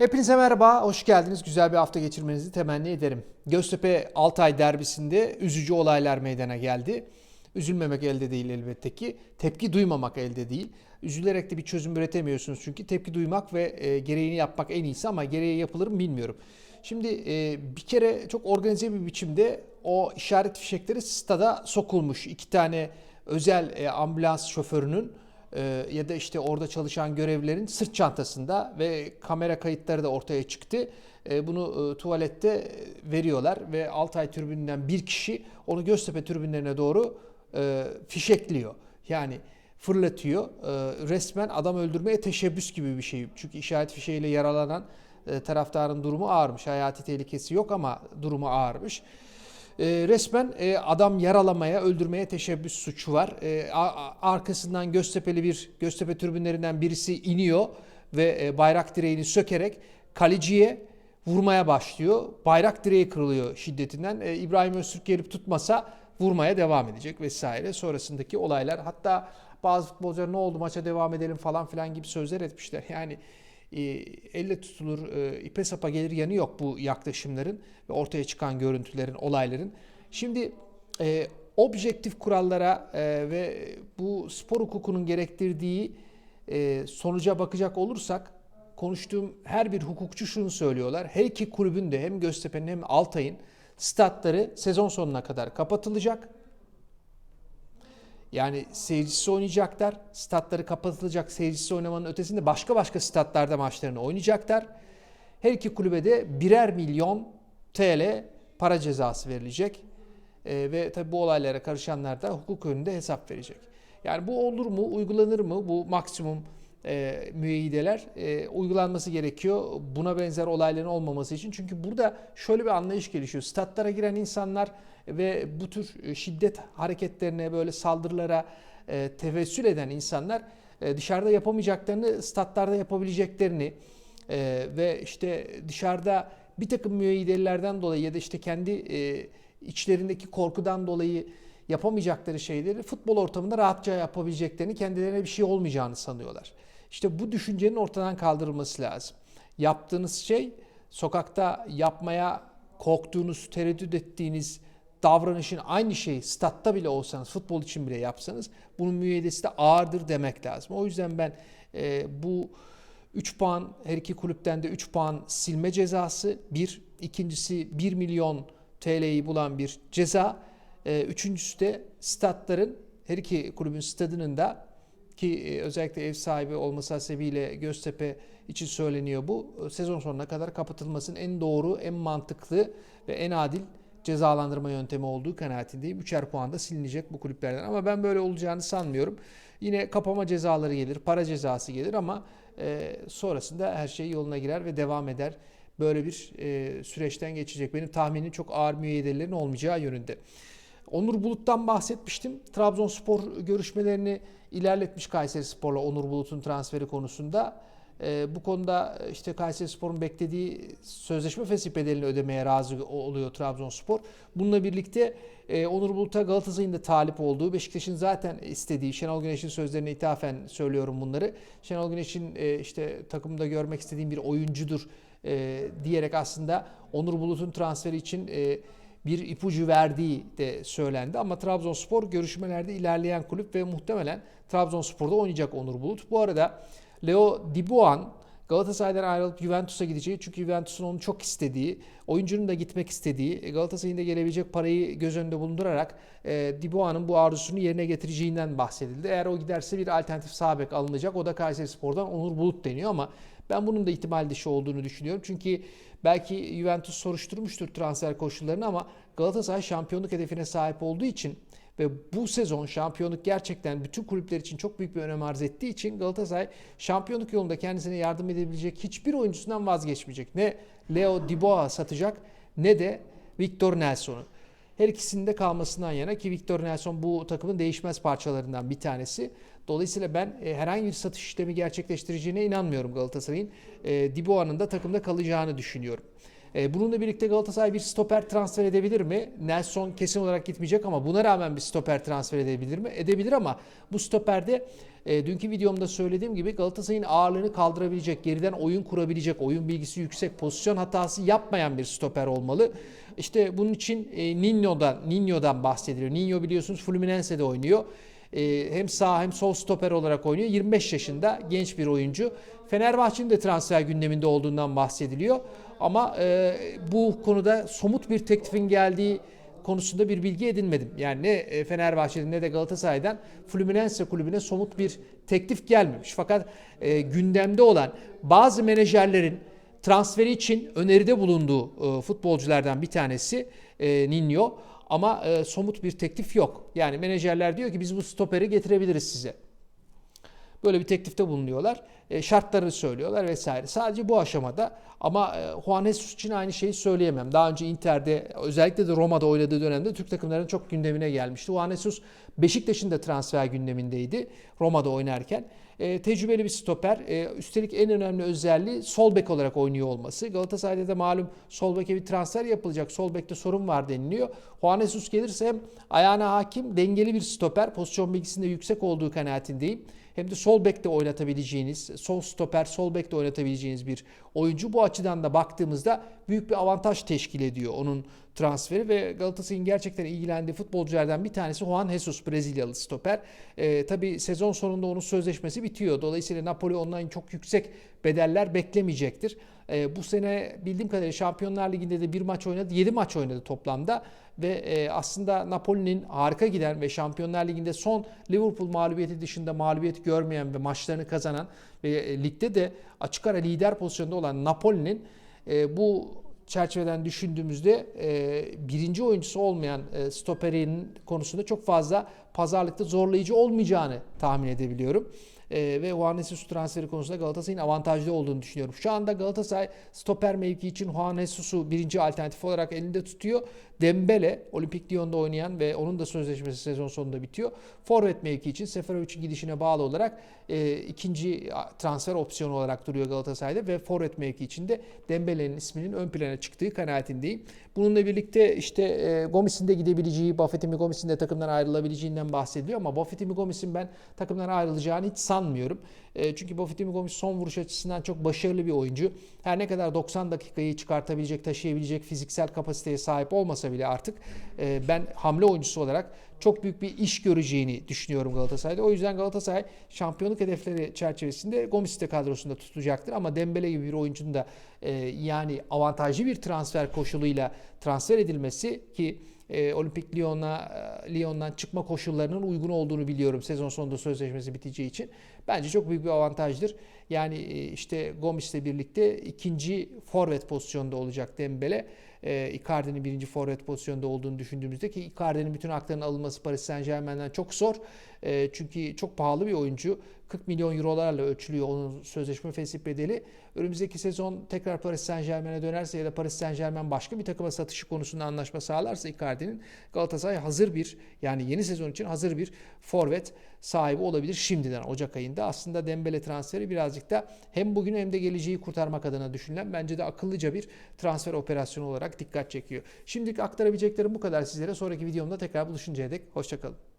Hepinize merhaba, hoş geldiniz. Güzel bir hafta geçirmenizi temenni ederim. Göztepe Altay derbisinde üzücü olaylar meydana geldi. Üzülmemek elde değil elbette ki. Tepki duymamak elde değil. Üzülerek de bir çözüm üretemiyorsunuz çünkü tepki duymak ve e, gereğini yapmak en iyisi ama gereği yapılır mı bilmiyorum. Şimdi e, bir kere çok organize bir biçimde o işaret fişekleri stada sokulmuş. İki tane özel e, ambulans şoförünün e, ya da işte orada çalışan görevlilerin sırt çantasında ve kamera kayıtları da ortaya çıktı. E, bunu e, tuvalette veriyorlar ve Altay tribününden bir kişi onu Göztepe tribünlerine doğru e, fişekliyor. Yani fırlatıyor. E, resmen adam öldürmeye teşebbüs gibi bir şey. Çünkü işaret fişeğiyle yaralanan e, taraftarın durumu ağırmış. Hayati tehlikesi yok ama durumu ağırmış. E, resmen e, adam yaralamaya, öldürmeye teşebbüs suçu var. E, a- arkasından Göztepe'li bir Göztepe tribünlerinden birisi iniyor ve e, bayrak direğini sökerek kaleciye vurmaya başlıyor. Bayrak direği kırılıyor şiddetinden. E, İbrahim Öztürk gelip tutmasa vurmaya devam edecek vesaire. Sonrasındaki olaylar hatta bazı futbolcular ne oldu maça devam edelim falan filan gibi sözler etmişler. Yani e, elle tutulur, e, ipe sapa gelir yanı yok bu yaklaşımların ve ortaya çıkan görüntülerin, olayların. Şimdi e, objektif kurallara e, ve bu spor hukukunun gerektirdiği e, sonuca bakacak olursak konuştuğum her bir hukukçu şunu söylüyorlar. Her iki kulübün de hem Göztepe'nin hem Altay'ın statları sezon sonuna kadar kapatılacak. Yani seyircisi oynayacaklar. Statları kapatılacak seyircisi oynamanın ötesinde başka başka statlarda maçlarını oynayacaklar. Her iki kulübe de birer milyon TL para cezası verilecek. Ee, ve tabi bu olaylara karışanlar da hukuk önünde hesap verecek. Yani bu olur mu, uygulanır mı bu maksimum e, müeyyideler e, uygulanması gerekiyor. Buna benzer olayların olmaması için. Çünkü burada şöyle bir anlayış gelişiyor. Statlara giren insanlar ve bu tür şiddet hareketlerine böyle saldırılara e, tevessül eden insanlar e, dışarıda yapamayacaklarını statlarda yapabileceklerini e, ve işte dışarıda bir takım müeyyidelerden dolayı ya da işte kendi e, içlerindeki korkudan dolayı yapamayacakları şeyleri futbol ortamında rahatça yapabileceklerini, kendilerine bir şey olmayacağını sanıyorlar. İşte bu düşüncenin ortadan kaldırılması lazım. Yaptığınız şey sokakta yapmaya korktuğunuz, tereddüt ettiğiniz davranışın aynı şey statta bile olsanız, futbol için bile yapsanız bunun müeyyidesi de ağırdır demek lazım. O yüzden ben e, bu 3 puan her iki kulüpten de 3 puan silme cezası bir, ikincisi 1 milyon TL'yi bulan bir ceza. E, üçüncüsü de statların her iki kulübün stadının da ki e, özellikle ev sahibi olması hasebiyle Göztepe için söyleniyor bu. Sezon sonuna kadar kapatılmasının en doğru, en mantıklı ve en adil cezalandırma yöntemi olduğu kanaatindeyim. Üçer puan da silinecek bu kulüplerden ama ben böyle olacağını sanmıyorum. Yine kapama cezaları gelir, para cezası gelir ama e, sonrasında her şey yoluna girer ve devam eder. Böyle bir e, süreçten geçecek. Benim tahminim çok ağır müeyyidelerin olmayacağı yönünde. Onur Bulut'tan bahsetmiştim. Trabzonspor görüşmelerini ilerletmiş Kayseri Spor'la Onur Bulut'un transferi konusunda. Ee, bu konuda işte Kayseri Spor'un beklediği sözleşme fesih bedelini ödemeye razı oluyor Trabzonspor. Bununla birlikte e, Onur Bulut'a Galatasaray'ın da talip olduğu, Beşiktaş'ın zaten istediği, Şenol Güneş'in sözlerine ithafen söylüyorum bunları. Şenol Güneş'in e, işte takımda görmek istediğim bir oyuncudur e, diyerek aslında Onur Bulut'un transferi için e, bir ipucu verdiği de söylendi. Ama Trabzonspor görüşmelerde ilerleyen kulüp ve muhtemelen Trabzonspor'da oynayacak Onur Bulut. Bu arada Leo Dibuan Galatasaray'dan ayrılıp Juventus'a gideceği çünkü Juventus'un onu çok istediği, oyuncunun da gitmek istediği, Galatasaray'ın da gelebilecek parayı göz önünde bulundurarak e, Dibuan'ın bu arzusunu yerine getireceğinden bahsedildi. Eğer o giderse bir alternatif sağ bek alınacak. O da Kayseri Spor'dan Onur Bulut deniyor ama ben bunun da ihtimal dışı olduğunu düşünüyorum. Çünkü belki Juventus soruşturmuştur transfer koşullarını ama Galatasaray şampiyonluk hedefine sahip olduğu için ve bu sezon şampiyonluk gerçekten bütün kulüpler için çok büyük bir önem arz ettiği için Galatasaray şampiyonluk yolunda kendisine yardım edebilecek hiçbir oyuncusundan vazgeçmeyecek. Ne Leo Dubois satacak ne de Victor Nelson'u. Her ikisinin de kalmasından yana ki Victor Nelson bu takımın değişmez parçalarından bir tanesi. Dolayısıyla ben e, herhangi bir satış işlemi gerçekleştireceğine inanmıyorum Galatasaray'ın. E, Diboa'nın da takımda kalacağını düşünüyorum. E, bununla birlikte Galatasaray bir stoper transfer edebilir mi? Nelson kesin olarak gitmeyecek ama buna rağmen bir stoper transfer edebilir mi? Edebilir ama bu stoperde e, dünkü videomda söylediğim gibi Galatasaray'ın ağırlığını kaldırabilecek, geriden oyun kurabilecek, oyun bilgisi yüksek, pozisyon hatası yapmayan bir stoper olmalı. İşte bunun için e, Ninho'dan bahsediliyor. Ninho biliyorsunuz Fluminense'de oynuyor. E, hem sağ hem sol stoper olarak oynuyor. 25 yaşında genç bir oyuncu. Fenerbahçe'nin de transfer gündeminde olduğundan bahsediliyor. Ama e, bu konuda somut bir teklifin geldiği konusunda bir bilgi edinmedim. Yani ne e, Fenerbahçe'den ne de Galatasaray'dan Fluminense kulübüne somut bir teklif gelmemiş. Fakat e, gündemde olan bazı menajerlerin transferi için öneride bulunduğu e, futbolculardan bir tanesi e, Ninho. Ama e, somut bir teklif yok. Yani menajerler diyor ki biz bu stoperi getirebiliriz size. Böyle bir teklifte bulunuyorlar. E, şartları söylüyorlar vesaire. Sadece bu aşamada ama e, Juan Jesus için aynı şeyi söyleyemem. Daha önce Inter'de özellikle de Roma'da oynadığı dönemde Türk takımlarının çok gündemine gelmişti. Juan Jesus Beşiktaş'ın da transfer gündemindeydi Roma'da oynarken. E, tecrübeli bir stoper. E, üstelik en önemli özelliği sol bek olarak oynuyor olması. Galatasaray'da da malum sol beke bir transfer yapılacak. Sol bekte sorun var deniliyor. Juan Jesus gelirse hem ayağına hakim, dengeli bir stoper. Pozisyon bilgisinde yüksek olduğu kanaatindeyim hem de sol bekte oynatabileceğiniz, sol stoper, sol bekte oynatabileceğiniz bir oyuncu. Bu açıdan da baktığımızda büyük bir avantaj teşkil ediyor onun transferi ve Galatasaray'ın gerçekten ilgilendiği futbolculardan bir tanesi Juan Jesus Brezilyalı stoper. Ee, tabii sezon sonunda onun sözleşmesi bitiyor. Dolayısıyla Napoli ondan çok yüksek bedeller beklemeyecektir. Ee, bu sene bildiğim kadarıyla Şampiyonlar Ligi'nde de bir maç oynadı. 7 maç oynadı toplamda ve e, aslında Napoli'nin harika giden ve Şampiyonlar Ligi'nde son Liverpool mağlubiyeti dışında mağlubiyet görmeyen ve maçlarını kazanan ve e, ligde de açık ara lider pozisyonda olan Napoli'nin e, bu çerçeveden düşündüğümüzde e, birinci oyuncusu olmayan e, stoperin konusunda çok fazla pazarlıkta zorlayıcı olmayacağını tahmin edebiliyorum. E, ve Juan Jesus transferi konusunda Galatasaray'ın avantajlı olduğunu düşünüyorum. Şu anda Galatasaray stoper mevki için Juan Jesus'u birinci alternatif olarak elinde tutuyor. Dembele Olimpik Lyon'da oynayan ve onun da sözleşmesi sezon sonunda bitiyor. Forvet mevki için Seferovic'in gidişine bağlı olarak e, ikinci transfer opsiyonu olarak duruyor Galatasaray'da ve forvet mevki için de Dembele'nin isminin ön plana çıktığı kanaatindeyim. Bununla birlikte işte e, Gomis'in de gidebileceği, Buffett'in Gomis'in de takımdan ayrılabileceğinden bahsediliyor ama Buffett'in Gomis'in ben takımdan ayrılacağını hiç sanmıyorum. E, çünkü Buffett'in Gomis son vuruş açısından çok başarılı bir oyuncu. Her ne kadar 90 dakikayı çıkartabilecek, taşıyabilecek fiziksel kapasiteye sahip olmasa bile artık e, ben hamle oyuncusu olarak çok büyük bir iş göreceğini düşünüyorum Galatasaray'da. O yüzden Galatasaray şampiyonluk hedefleri çerçevesinde Gomis'i de kadrosunda tutacaktır. Ama Dembele gibi bir oyuncunun da e, yani avantajlı bir transfer koşuluyla transfer edilmesi ki e, Olimpik Lyon'a e, Lyon'dan çıkma koşullarının uygun olduğunu biliyorum sezon sonunda sözleşmesi biteceği için. Bence çok büyük bir avantajdır. Yani e, işte Gomis'le birlikte ikinci forvet pozisyonda olacak Dembele. E, Icardi'nin birinci forvet pozisyonda olduğunu düşündüğümüzde ki Icardi'nin bütün haklarının alınması Paris Saint Germain'den çok zor. E, çünkü çok pahalı bir oyuncu. 40 milyon eurolarla ölçülüyor onun sözleşme fesih bedeli. Önümüzdeki sezon tekrar Paris Saint Germain'e dönerse ya da Paris Saint Germain başka bir takıma satışı konusunda anlaşma sağlarsa Icardi'nin Galatasaray hazır bir yani yeni sezon için hazır bir forvet sahibi olabilir şimdiden Ocak ayında. Aslında Dembele transferi birazcık da hem bugün hem de geleceği kurtarmak adına düşünülen bence de akıllıca bir transfer operasyonu olarak dikkat çekiyor. Şimdilik aktarabileceklerim bu kadar sizlere. Sonraki videomda tekrar buluşuncaya dek hoşçakalın.